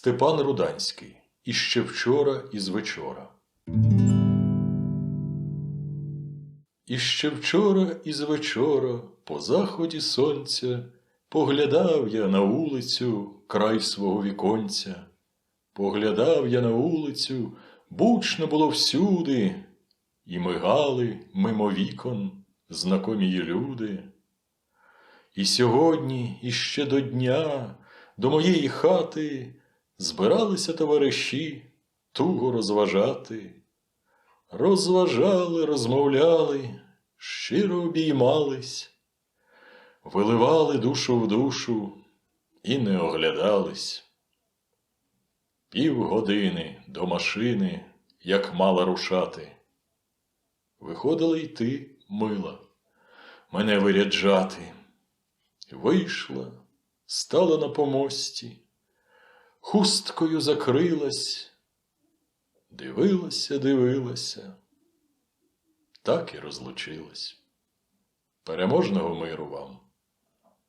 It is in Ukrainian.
Степан Руданський. Іще вчора із вечора. Іще вчора із вечора, по заході сонця, поглядав я на вулицю край свого віконця. Поглядав я на вулицю, бучно було всюди, і мигали мимо вікон знакомі люди. І сьогодні, іще до дня, до моєї хати збиралися товариші туго розважати. Розважали, розмовляли, щиро обіймались, виливали душу в душу і не оглядались. Півгодини до машини, як мала рушати. Виходила йти мила, мене виряджати. Вийшла, стала на помості, хусткою закрилась, дивилася, дивилася, так і розлучилась. Переможного миру вам!